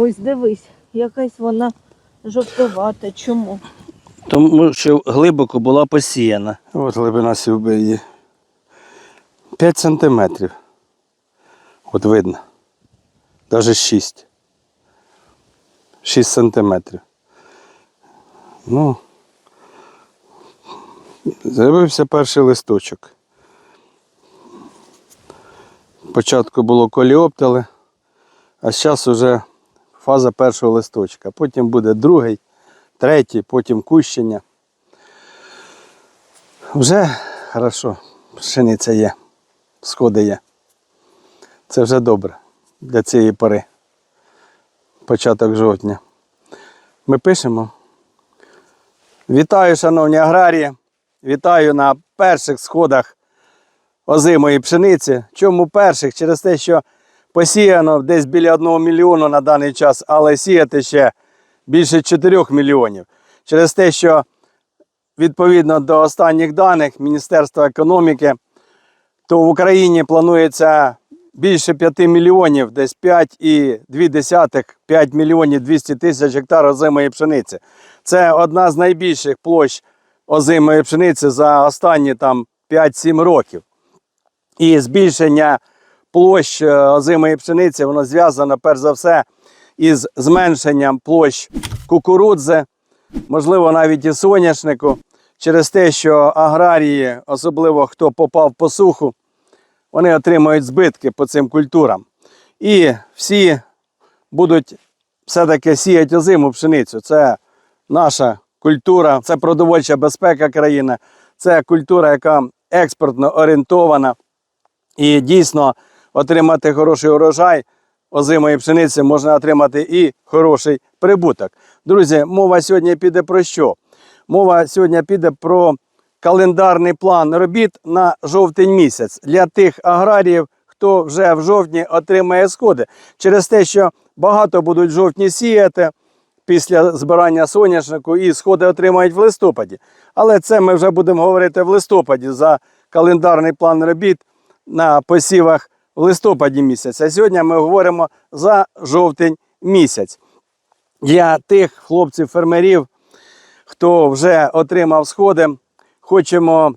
Ось дивись, якась вона жовтувата. Чому? Тому що глибоко була посіяна. От глибина сівби її. 5 сантиметрів. От видно. Навіть 6. 6 сантиметрів. Ну, з'явився перший листочок. Спочатку було коліоптили, а зараз вже фаза першого листочка. Потім буде другий, третій, потім кущення. Вже хорошо, пшениця є, сходи є. Це вже добре для цієї пори. Початок жовтня. Ми пишемо. Вітаю, шановні аграрії. Вітаю на перших сходах озимої пшениці. Чому перших? Через те, що посіяно десь біля 1 мільйону на даний час, але сіяти ще більше 4 мільйонів. Через те, що відповідно до останніх даних Міністерства економіки, то в Україні планується більше 5 мільйонів, десь 5,2, 5 мільйонів 200 тисяч гектар озимої пшениці. Це одна з найбільших площ озимої пшениці за останні там 5-7 років. І збільшення площ е, озимої пшениці воно зв'язано перш за все із зменшенням площ кукурудзи, можливо, навіть і соняшнику, через те, що аграрії, особливо хто попав по суху, вони отримують збитки по цим культурам. І всі будуть все-таки сіяти озиму пшеницю. Це наша культура, це продовольча безпека країни, це культура, яка експортно орієнтована. І дійсно отримати хороший урожай озимої пшениці можна отримати і хороший прибуток. Друзі, мова сьогодні піде про що? Мова сьогодні піде про календарний план робіт на жовтень місяць для тих аграріїв, хто вже в жовтні отримає сходи. Через те, що багато будуть жовтні сіяти після збирання соняшнику і сходи отримають в листопаді. Але це ми вже будемо говорити в листопаді за календарний план робіт на посівах в листопаді місяць. А сьогодні ми говоримо за жовтень місяць. Для тих хлопців-фермерів, хто вже отримав сходи, хочемо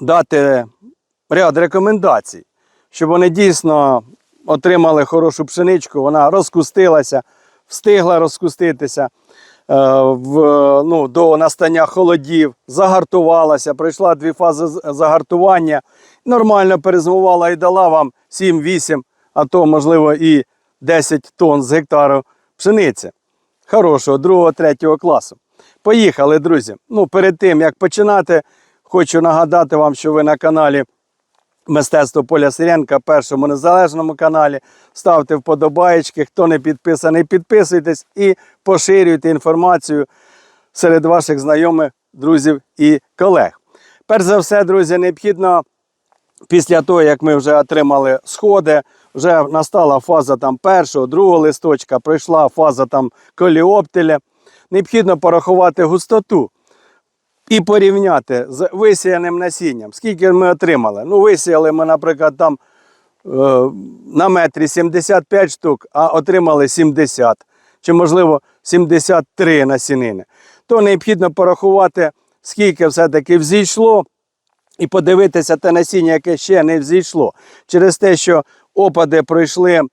дати ряд рекомендацій, щоб вони дійсно отримали хорошу пшеничку, вона розкустилася, встигла розкуститися в, ну, до настання холодів, загартувалася, пройшла дві фази загартування, нормально перезимувала і дала вам 7-8, а то, можливо, і 10 тонн з гектару пшениці. Хорошого, другого, третього класу. Поїхали, друзі. Ну, перед тим як починати, хочу нагадати вам, що ви на каналі Мистецтво Поля Сиренка, першому незалежному каналі. Ставте вподобаєчки. Хто не підписаний, підписуйтесь і поширюйте інформацію серед ваших знайомих, друзів і колег. Перш за все, друзі, необхідно після того, як ми вже отримали сходи, вже настала фаза там першого, другого листочка, пройшла фаза там коліоптеля. Необхідно порахувати густоту і порівняти з висіяним насінням. Скільки ми отримали? Ну, висіяли ми, наприклад, там е, на метрі 75 штук, а отримали 70, чи, можливо, 73 насінини. То необхідно порахувати, скільки все-таки взійшло, і подивитися те насіння, яке ще не взійшло. Через те, що опади пройшли е,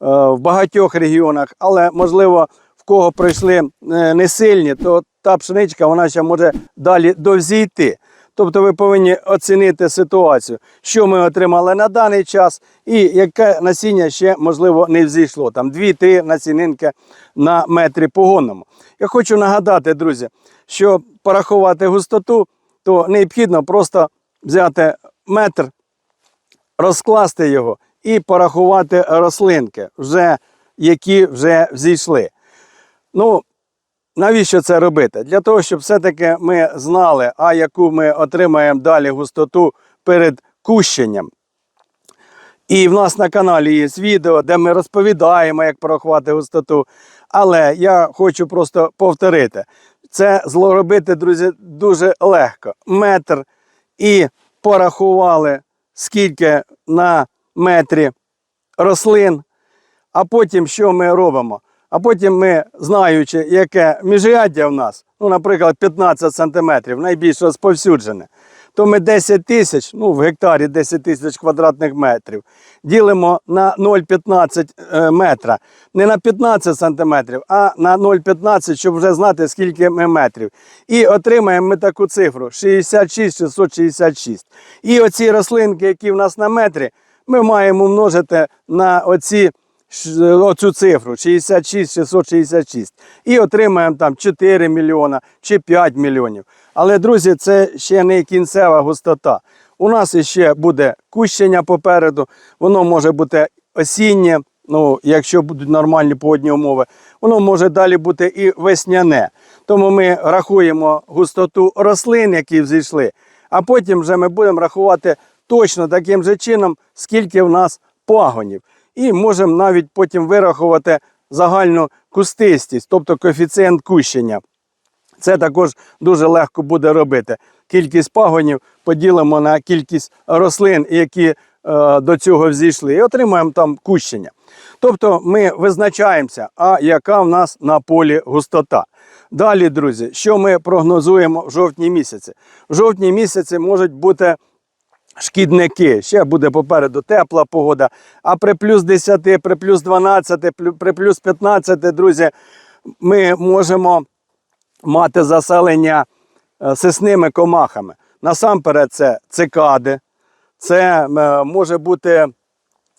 в багатьох регіонах, але можливо в кого пройшли е, не сильні, то та пшеничка вона ще може далі довзійти. Тобто ви повинні оцінити ситуацію, що ми отримали на даний час, і яке насіння ще можливо не взійшло. Там 2-3 насінинки на метрі погонному. Я хочу нагадати, друзі, що порахувати густоту, то необхідно просто взяти метр, розкласти його і порахувати рослинки, вже, які вже взійшли. Ну, навіщо це робити? Для того, щоб все-таки ми знали, а яку ми отримаємо далі густоту перед кущенням. І в нас на каналі є відео, де ми розповідаємо, як порахувати густоту. Але я хочу просто повторити: це зробити, друзі, дуже легко. Метр і порахували, скільки на метрі рослин. А потім що ми робимо? А потім ми, знаючи, яке міжряддя в нас, ну, наприклад, 15 сантиметрів, найбільш розповсюджене, то ми 10 тисяч, ну в гектарі 10 тисяч квадратних метрів, ділимо на 0,15 е, метра. Не на 15 сантиметрів, а на 0,15, щоб вже знати, скільки ми метрів. І отримаємо ми таку цифру 66 666. І оці рослинки, які в нас на метрі, ми маємо множити на оці оцю цифру 66 666 і отримаємо там 4 мільйона чи 5 мільйонів. Але, друзі, це ще не кінцева густота. У нас ще буде кущення попереду, воно може бути осіннє, ну, якщо будуть нормальні погодні умови, воно може далі бути і весняне. Тому ми рахуємо густоту рослин, які взійшли, а потім вже ми будемо рахувати точно таким же чином, скільки в нас пагонів. І можемо навіть потім вирахувати загальну кустистість, тобто коефіцієнт кущення. Це також дуже легко буде робити. Кількість пагонів поділимо на кількість рослин, які е, до цього взійшли, і отримаємо там кущення. Тобто ми визначаємося, а яка в нас на полі густота. Далі, друзі, що ми прогнозуємо в жовтні місяці? В жовтні місяці можуть бути шкідники. Ще буде попереду тепла погода. А при плюс 10, при плюс 12, при плюс 15, друзі, ми можемо мати заселення е, сисними комахами. Насамперед, це цикади, це е, може бути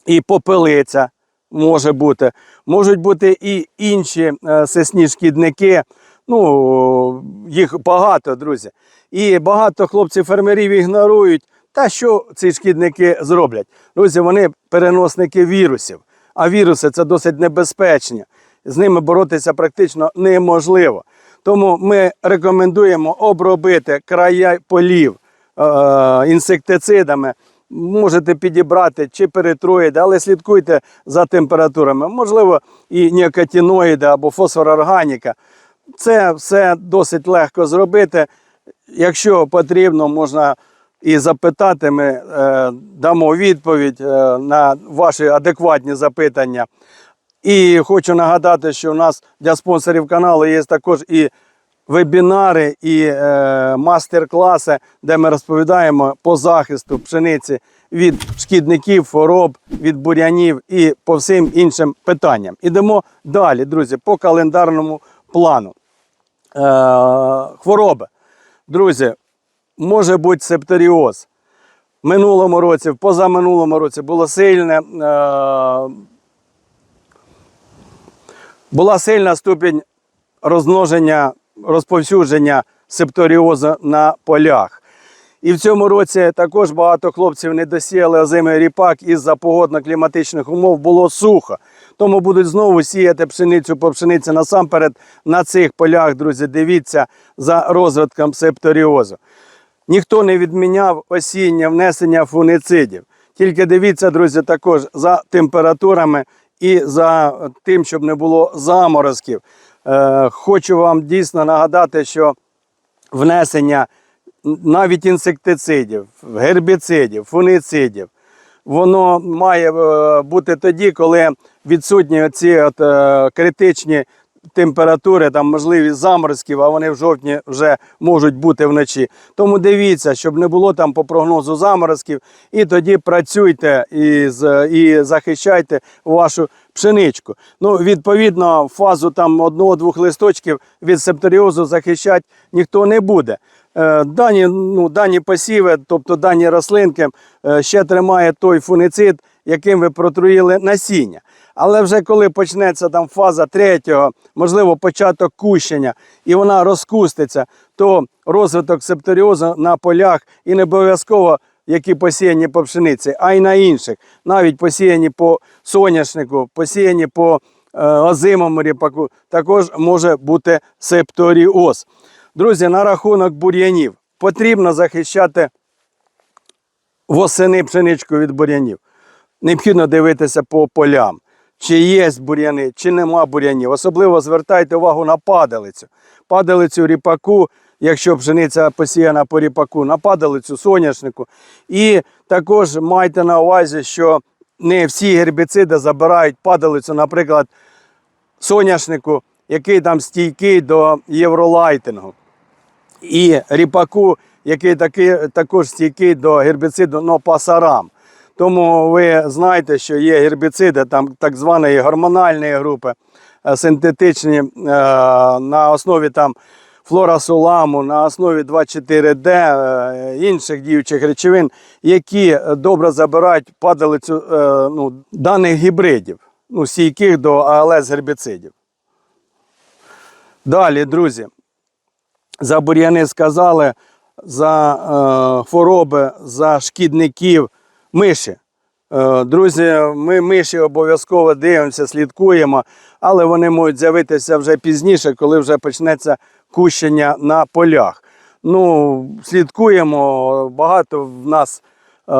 і попелиця, може бути, можуть бути і інші е, сисні шкідники. Ну, їх багато, друзі. І багато хлопців-фермерів ігнорують. Та що ці шкідники зроблять? Друзі, вони переносники вірусів. А віруси це досить небезпечні. З ними боротися практично неможливо. Тому ми рекомендуємо обробити края полів е, інсектицидами. Можете підібрати чи перитроїди, але слідкуйте за температурами. Можливо, і ніокотиноїди або фосфорорганіка. Це все досить легко зробити. Якщо потрібно, можна і запитати. Ми е, дамо відповідь е, на ваші адекватні запитання. І хочу нагадати, що у нас для спонсорів каналу є також і вебінари, і е, мастер-класи, де ми розповідаємо по захисту пшениці від шкідників, хвороб, від бурянів і по всім іншим питанням. Ідемо далі, друзі, по календарному плану. Е, хвороби. Друзі, може бути септоріоз. В минулому році, в позаминулому році було сильне. Е, була сильна ступінь розмноження, розповсюдження септоріозу на полях. І в цьому році також багато хлопців не досіяли озимий ріпак із-за погодно-кліматичних умов було сухо. Тому будуть знову сіяти пшеницю по пшениці насамперед на цих полях, друзі. Дивіться за розвитком септоріозу. Ніхто не відміняв осіннє внесення фунгицидів. Тільки дивіться, друзі, також за температурами і за тим, щоб не було заморозків. Е, хочу вам дійсно нагадати, що внесення навіть інсектицидів, гербіцидів, фунгицидів, воно має е, бути тоді, коли відсутні ці е, критичні температури, там можливість заморозків, а вони в жовтні вже можуть бути вночі. Тому дивіться, щоб не було там по прогнозу заморозків, і тоді працюйте і, і захищайте вашу пшеничку. Ну, відповідно, фазу там одного-двох листочків від септоріозу захищати ніхто не буде. Е, Дані, ну, дані посіви, тобто дані рослинки, е, ще тримає той фунгицид, яким ви протруїли насіння. Але вже коли почнеться там фаза третього, можливо, початок кущення, і вона розкуститься, то розвиток септоріозу на полях і не обов'язково які посіяні по пшениці, а й на інших, навіть посіяні по соняшнику, посіяні по е, озимому ріпаку, також може бути септоріоз. Друзі, на рахунок бур'янів потрібно захищати восени пшеничку від бур'янів. Необхідно дивитися по полям, чи є бур'яни, чи нема бур'янів. Особливо звертайте увагу на падалицю. Падалицю ріпаку, якщо пшениця посіяна по ріпаку, на падалицю соняшнику. І також майте на увазі, що не всі гербіциди забирають падалицю, наприклад, соняшнику, який там стійкий до євролайтингу, і ріпаку, який такий, також стійкий до гербіциду нопасарам. Тому ви знаєте, що є гербіциди там так званої гормональної групи, е, синтетичні е, на основі там флорасоламу, на основі 2,4-D, е, інших діючих речовин, які добре забирають падалицю ну, даних гібридів, ну, стійких до АЛС гербіцидів. Далі, друзі, за бур'яни сказали, за е, хвороби, за шкідників, миші. Е, друзі, ми миші обов'язково дивимося, слідкуємо, але вони можуть з'явитися вже пізніше, коли вже почнеться кущення на полях. Ну, слідкуємо, багато в нас е,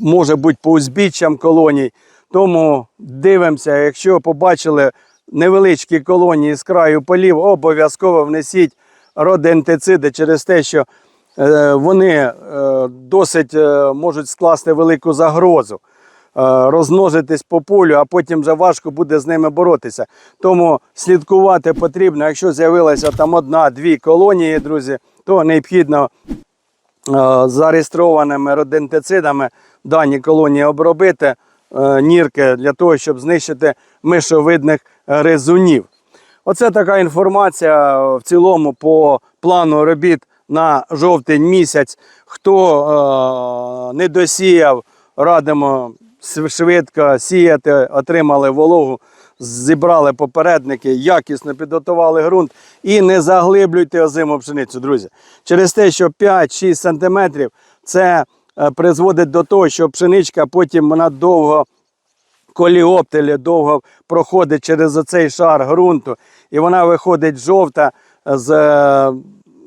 може бути по узбіччям колоній. Тому дивимося, якщо побачили невеличкі колонії з краю полів, обов'язково внесіть родентициди через те, що вони е, досить е, можуть скласти велику загрозу, е, розмножитись по полю, а потім вже важко буде з ними боротися. Тому слідкувати потрібно, якщо з'явилася там одна-дві колонії, друзі, то необхідно е, зареєстрованими родентицидами дані колонії обробити е, нірки для того, щоб знищити мишовидних гризунів. Оце така інформація е, в цілому по плану робіт на жовтень місяць. Хто е, не досіяв, радимо швидко сіяти, отримали вологу, зібрали попередники, якісно підготували ґрунт і не заглиблюйте озиму пшеницю, друзі. Через те, що 5-6 см це е, призводить до того, що пшеничка потім вона довго коліоптелі довго проходить через оцей шар ґрунту, і вона виходить жовта з е,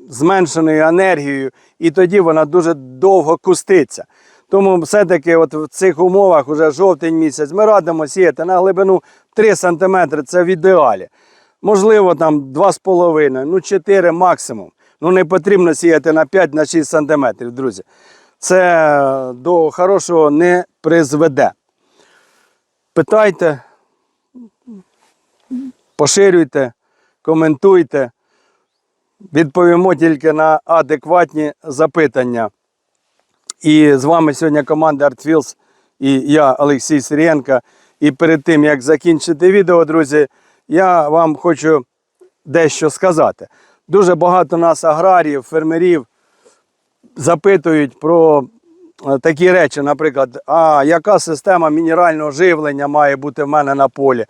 зменшеною енергією, і тоді вона дуже довго куститься. Тому все-таки от в цих умовах уже жовтень місяць ми радимо сіяти на глибину 3 см, це в ідеалі. Можливо, там 2,5, ну 4 максимум. Ну не потрібно сіяти на 5-6 см, друзі. Це до хорошого не призведе питайте, поширюйте, коментуйте. Відповімо тільки на адекватні запитання. І з вами сьогодні команда ArtFields і я, Олексій Сирієнко. І перед тим, як закінчити відео, друзі, я вам хочу дещо сказати. Дуже багато нас аграріїв, фермерів запитують про е, такі речі, наприклад, а яка система мінерального живлення має бути в мене на полі,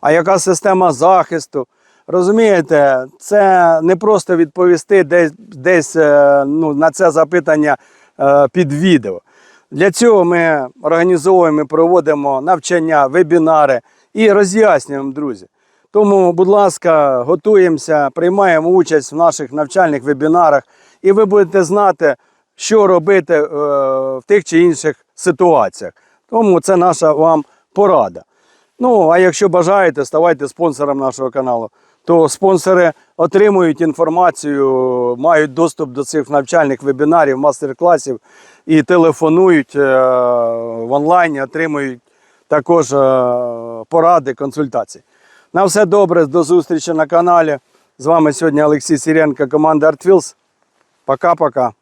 а яка система захисту. Розумієте, це не просто відповісти десь, десь е, ну, на це запитання е, під відео. Для цього ми організовуємо, і проводимо навчання, вебінари і роз'яснюємо, друзі. Тому, будь ласка, готуємося, приймаємо участь в наших навчальних вебінарах, і ви будете знати, що робити е, в тих чи інших ситуаціях. Тому це наша вам порада. Ну, а якщо бажаєте, ставайте спонсором нашого каналу, то спонсори отримують інформацію, мають доступ до цих навчальних вебінарів, мастер-класів і телефонують е, в онлайні, отримують також е, поради, консультації. На все добре, до зустрічі на каналі. З вами сьогодні Олексій Сіренко, команда ArtFields. Пока-пока.